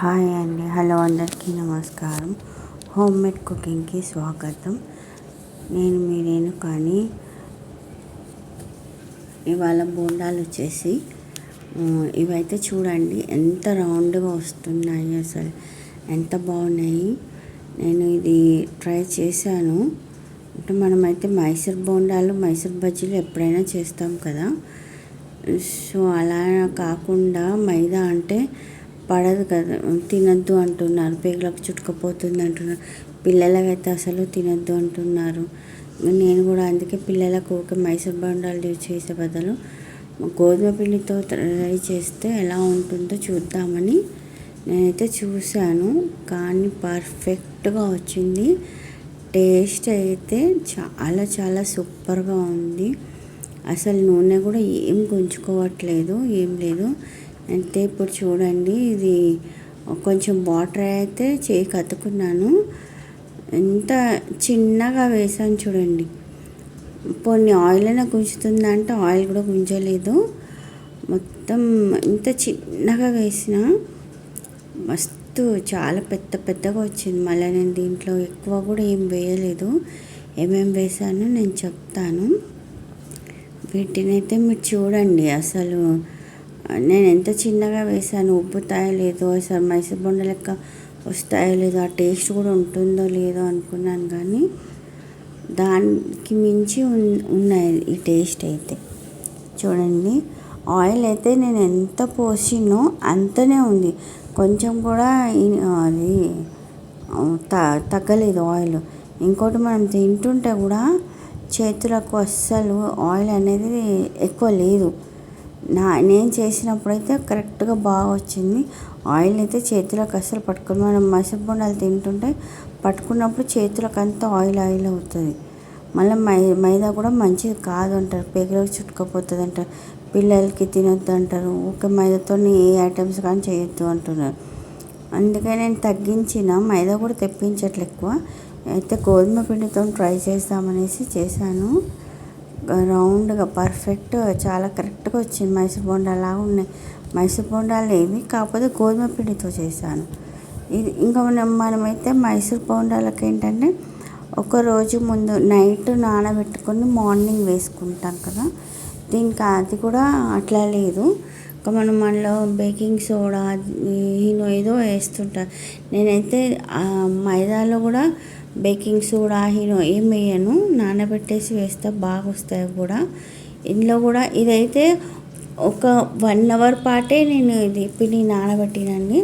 Hi అండి. Hello అందరికీ నమస్కారం. హోమ్ మేడ్ కుకింగ్కి స్వాగతం. నేను మీరేను కానీ ఇవాళ బోండాలు వచ్చేసి ఇవైతే చూడండి ఎంత రౌండ్గా వస్తున్నాయి అసలు. ఎంత బాగున్నాయి. నేను ఇది ట్రై చేశాను. అంటే మనమైతే మైసూర్ బోండాలు మైసూర్ బజ్జీలు ఎప్పుడైనా చేస్తాం కదా. సో అలా కాకుండా మైదా అంటే పడదు కదా. తినద్దు అంటున్నారు. పేగులకు చుట్టుకుపోతుంది అంటున్నారు. పిల్లలకైతే అసలు తినద్దు అంటున్నారు. నేను కూడా అందుకే పిల్లలకు ఒక మైసూర్ బొండాలు చేసే బదులు గోధుమ పిండితో ట్రై చేస్తే ఎలా ఉంటుందో చూద్దామని నేనైతే చూశాను. కానీ పర్ఫెక్ట్గా వచ్చింది. టేస్ట్ అయితే చాలా చాలా సూపర్గా ఉంది. అసలు నూనె కూడా ఏం గుంజుకోవట్లేదు ఏం లేదు. అయితే ఇప్పుడు చూడండి ఇది కొంచెం వాటర్ అయితే చేయి కత్తుకున్నాను. ఎంత చిన్నగా వేసాను చూడండి. కొన్ని ఆయిల్ అయినా గుంజుతుందంటే ఆయిల్ కూడా గుంజలేదు. మొత్తం ఇంత చిన్నగా వేసిన. మస్తు చాలా పెద్ద పెద్దగా వచ్చింది. మళ్ళీ నేను దీంట్లో ఎక్కువ కూడా ఏం వేయలేదు. ఏమేమి వేసానో నేను చెప్తాను. వీటినైతే మీరు చూడండి అసలు నేను ఎంత చిన్నగా వేసాను ఉబ్బుతాయో లేదో అసలు మైసూర్ బొండ లెక్క వస్తాయో లేదో ఆ టేస్ట్ కూడా ఉంటుందో లేదో అనుకున్నాను కానీ దానికి మించి ఉన్నాయి ఈ టేస్ట్ అయితే. చూడండి ఆయిల్ అయితే నేను ఎంత పోసినో అంతనే ఉంది. కొంచెం కూడా అది తగ్గలేదు ఆయిల్. ఇంకోటి మనం తింటుంటే కూడా చేతులకు అస్సలు ఆయిల్ అనేది ఎక్కువ లేదు. నా నేను చేసినప్పుడైతే కరెక్ట్గా బాగా వచ్చింది ఆయిల్ అయితే చేతులకు అసలు పట్టుకుని. మనం మసబొండాలు తింటుంటే పట్టుకున్నప్పుడు చేతులకు అంతా ఆయిల్ ఆయిల్ అవుతుంది. మళ్ళీ మై మైదా కూడా మంచిది కాదు అంటారు పేగులకు చుట్టుకుపోతుంది అంటారు పిల్లలకి తినొద్దు అంటారు ఊకే మైదాతో ఏ ఐటమ్స్ కానీ చేయొద్దు అంటున్నారు. అందుకే నేను తగ్గించిన. మైదా కూడా తెప్పించట్లే ఎక్కువ. అయితే గోధుమ పిండితో ట్రై చేద్దామనేసి చేశాను. రౌండ్గా పర్ఫెక్ట్ చాలా కరెక్ట్గా వచ్చింది. మైసూర్ బోండా ఉన్నాయి. మైసూర్ బోండాలు ఏవి కాకపోతే గోధుమ పిండితో చేశాను. ఇది ఇంకా మనం మనమైతే మైసూర్ బోండాలకు ఏంటంటే ఒక రోజు ముందు నైట్ నానబెట్టుకొని మార్నింగ్ వేసుకుంటాం కదా. దీనికి అది కూడా అట్లా లేదు. ఇంకా మనం మనలో బేకింగ్ సోడా ఈనో ఏదో వేస్తుంటారు నేనైతే మైదాలో కూడా బేకింగ్ సోడా హీనో ఏం వేయను. నానబెట్టేసి వేస్తే బాగా వస్తాయి కూడా. ఇందులో కూడా ఇదైతే ఒక వన్ అవర్ పాటే నేను ఇది పిండి నానబెట్టినండి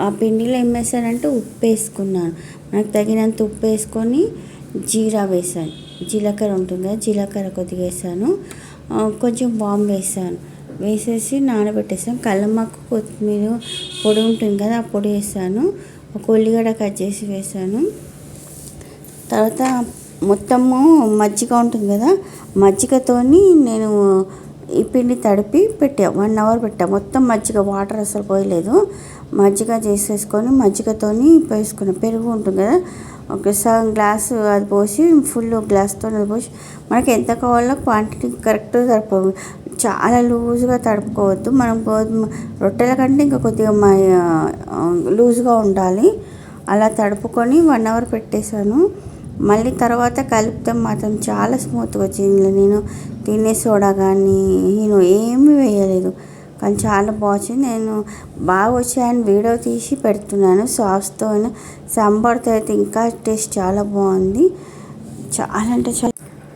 ఆ పిండిలో ఏం వేసానంటే ఉప్పు వేసుకున్నాను. నాకు తగినంత ఉప్పు వేసుకొని జీరా వేసాను జీలకర్ర ఉంటుంది కదా జీలకర్ర కొద్దిగా వేసాను కొంచెం బాంబు వేసాను వేసేసి నానబెట్టేసాను కల్లమ్మకు కొత్తిమీర పొడి ఉంటుంది కదా ఆ పొడి వేసాను ఒక ఉల్లిగడ్డ కట్ చేసి వేసాను తర్వాత మొత్తము మజ్జిగ ఉంటుంది కదా మజ్జిగతోని నేను ఈ పిండి తడిపి పెట్టా వన్ అవర్ పెట్టా. మొత్తం మజ్జిగ వాటర్ అసలు పోయలేదు. మజ్జిగ చేసేసుకొని మజ్జిగతోని పోసుకున్నాను పెరుగు ఉంటుంది కదా ఒక సగం గ్లాసు అది పోసి ఫుల్ గ్లాస్తో అది పోసి మనకి ఎంత కావాలో క్వాంటిటీ కరెక్ట్గా సరిపో చాలా లూజ్గా తడుపుకోవద్దు. మనం గోధుమ రొట్టెల కంటే ఇంకా కొద్దిగా లూజ్గా ఉండాలి. అలా తడుపుకొని వన్ అవర్ పెట్టేశాను. మళ్ళీ తర్వాత కలిపితే మాత్రం చాలా స్మూత్గా వచ్చింది. నేను తినే సోడా కానీ నేను ఏమీ వేయలేదు. కానీ చాలా బాగుంది నేను బాగా వచ్చాయని వీడియో తీసి పెడుతున్నాను. సాస్తో సాంబార్తో అయితే ఇంకా టేస్ట్ చాలా బాగుంది. చాలా అంటే చాలా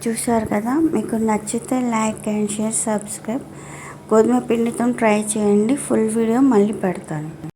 చూసారు కదా? మీకు నచ్చితే లైక్ అండ్ షేర్ సబ్స్క్రైబ్ గోధుమ పిండితో ట్రై చేయండి. ఫుల్ వీడియో మళ్ళీ పెడతాను.